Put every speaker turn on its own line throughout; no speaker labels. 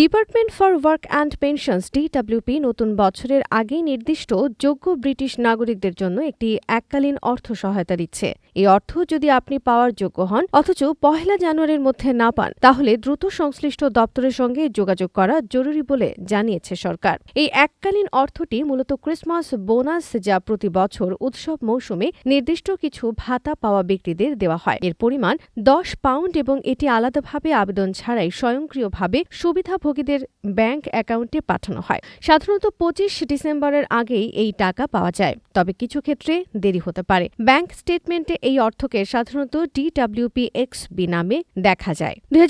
Department for work and pensions, DWP, নতুন বছরের আগেই নির্দিষ্ট যোগ্য ব্রিটিশ নাগরিকদের জন্য একটি এককালীন অর্থ সহায়তা দিচ্ছে। এই অর্থ যদি আপনি পাওয়ার যোগ্য হন, অথচ পহেলা জানুয়ারির মধ্যে না পান, তাহলে দ্রুত সংশ্লিষ্ট দপ্তরের সঙ্গে যোগাযোগ করা জরুরি বলে জানিয়েছে সরকার। এই এককালীন অর্থটি মূলত ক্রিসমাস বোনাস যা প্রতি বছর উৎসব মৌসুমে নির্দিষ্ট কিছু ভাতা পাওয়া ব্যক্তিদের দেওয়া হয়। এর পরিমাণ দশ পাউন্ড এবং এটি আলাদাভাবে আবেদন ছাড়াই স্বয়ংক্রিয়ভাবে সুবিধাভোগীদের ব্যাংক অ্যাকাউন্টে পাঠানো হয়। সাধারণত পঁচিশ ডিসেম্বরের আগেই এই টাকা পাওয়া যায়, তবে কিছু ক্ষেত্রে দেরি হতে পারে। ব্যাংক স্টেটমেন্টে এই অর্থকে সাধারণত ডিডব্লিউপি এক্স বি নামে দেখা যায়। দুই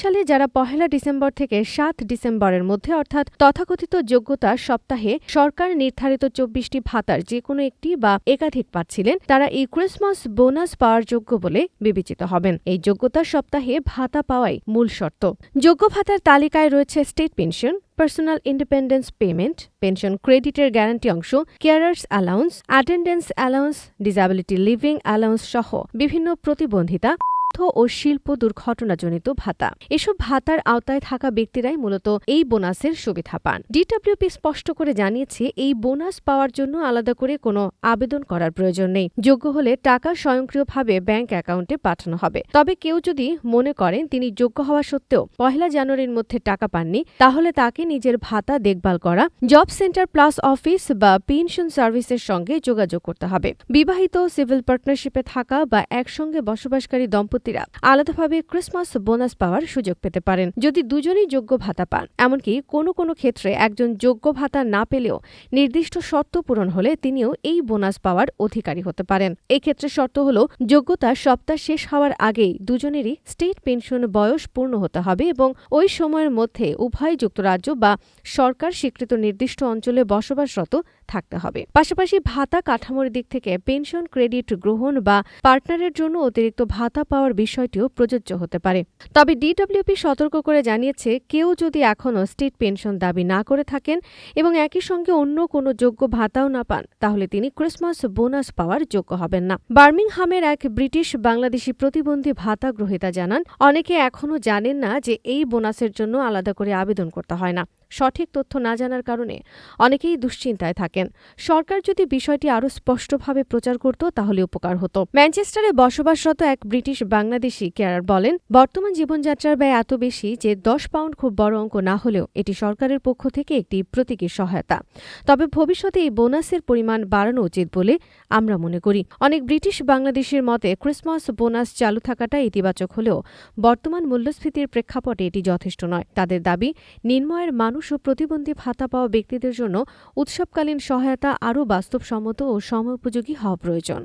সালে যারা পহেলা ডিসেম্বর থেকে সাত ডিসেম্বরের মধ্যে, অর্থাৎ তথাকথিত যোগ্যতা সপ্তাহে সরকার নির্ধারিত চব্বিশটি ভাতার যে কোনো একটি বা একাধিক পাচ্ছিলেন তারা এই ক্রিসমাস বোনাস পাওয়ার যোগ্য বলে বিবেচিত হবেন। এই যোগ্যতা সপ্তাহে ভাতা পাওয়াই মূল শর্ত। যোগ্য ভাতার তালিকায় রয়েছে state pension, personal independence payment, pension ক্রেডিটের গ্যারান্টি অংশ, carers allowance, attendance allowance, disability living allowance সহ বিভিন্ন প্রতিবন্ধিতা। অর্থ ও শিল্প দুর্ঘটনাজনিত ভাতা। এসব ভাতার আওতায় থাকা ব্যক্তিরাই মূলত এই বোনাসের সুবিধা পান। ডিডব্লিউপি স্পষ্ট করে জানিয়েছে, এই বোনাস পাওয়ার জন্য আলাদা করে কোনো আবেদন করার প্রয়োজন নেই। যোগ্য হলে টাকা স্বয়ংক্রিয়ভাবে ব্যাংক অ্যাকাউন্টে পাঠানো হবে। তবে কেউ যদি মনে করেন তিনি যোগ্য হওয়া সত্ত্বেও পহেলা জানুয়ারির মধ্যে টাকা পাননি, তাহলে তাকে নিজের ভাতা দেখভাল করা, জব সেন্টার প্লাস অফিস বা পেনশন সার্ভিসের সঙ্গে যোগাযোগ করতে হবে। বিবাহিত, সিভিল পার্টনারশিপে থাকা বা একসঙ্গে বসবাসকারী দম্পতি ব্যক্তিরা আলাদাভাবে ক্রিসমাস বোনাস পাওয়ার সুযোগ পেতে পারেন, যদি দুজনেই যোগ্য ভাতা পান। এমনকি কোনো কোনো ক্ষেত্রে একজন যোগ্য ভাতা না পেলেও নির্দিষ্ট শর্ত পূরণ হলে তিনিও এই বোনাস পাওয়ার অধিকারী হতে পারেন। এক্ষেত্রে শর্ত হল, যোগ্যতা সপ্তাহ শেষ হওয়ার আগেই দুজনেরই স্টেট পেনশন বয়স পূর্ণ হতে হবে এবং ওই সময়ের মধ্যে উভয় যুক্তরাজ্য বা সরকার স্বীকৃত নির্দিষ্ট অঞ্চলে বসবাসরত থাকতে হবে। পাশাপাশি ভাতা কাঠামোর দিক থেকে পেনশন, ক্রেডিট গ্রহণ বা পার্টনারের জন্য অতিরিক্ত ভাতা পাওয়ার বিষয়টিও প্রযোজ্য হতে পারে। তবে ডিডব্লিউপি সতর্ক করে জানিয়েছে, কেউ যদি এখনও স্টেট পেনশন দাবি না করে থাকেন এবং একই সঙ্গে অন্য কোনো যোগ্য ভাতাও না পান, তাহলে তিনি ক্রিসমাস বোনাস পাওয়ার যোগ্য হবেন না। বার্মিংহামের এক ব্রিটিশ বাংলাদেশি প্রতিবন্ধী ভাতা গ্রহীতা জানান, অনেকে এখনও জানেন না যে এই বোনাসের জন্য আলাদা করে আবেদন করতে হয় না। সঠিক তথ্য না জানার কারণে অনেকেই দুশ্চিন্তায় থাকেন। সরকার যদি বিষয়টি আরও স্পষ্টভাবে প্রচার করত, তাহলে উপকার হতো। ম্যানচেস্টারে বসবাসরত এক ব্রিটিশ বাংলাদেশি কেয়ার বলেন, বর্তমান জীবনযাত্রার ব্যয় এত বেশি যে দশ পাউন্ড খুব বড় অঙ্ক না হলেও এটি সরকারের পক্ষ থেকে একটি প্রতীকী সহায়তা। তবে ভবিষ্যতে এই বোনাসের পরিমাণ বাড়ানো উচিত বলে আমরা মনে করি। অনেক ব্রিটিশ বাংলাদেশের মতে, ক্রিসমাস বোনাস চালু থাকাটা ইতিবাচক হলেও বর্তমান মূল্যস্ফীতির প্রেক্ষাপটে এটি যথেষ্ট নয়। তাদের দাবি নির্ময়ের মানুষ ও প্রতিবন্ধী ভাতা পাওয়া ব্যক্তিদের জন্য উৎসবকালীন সহায়তা আরও বাস্তবসম্মত ও সময়োপযোগী হওয়া প্রয়োজন।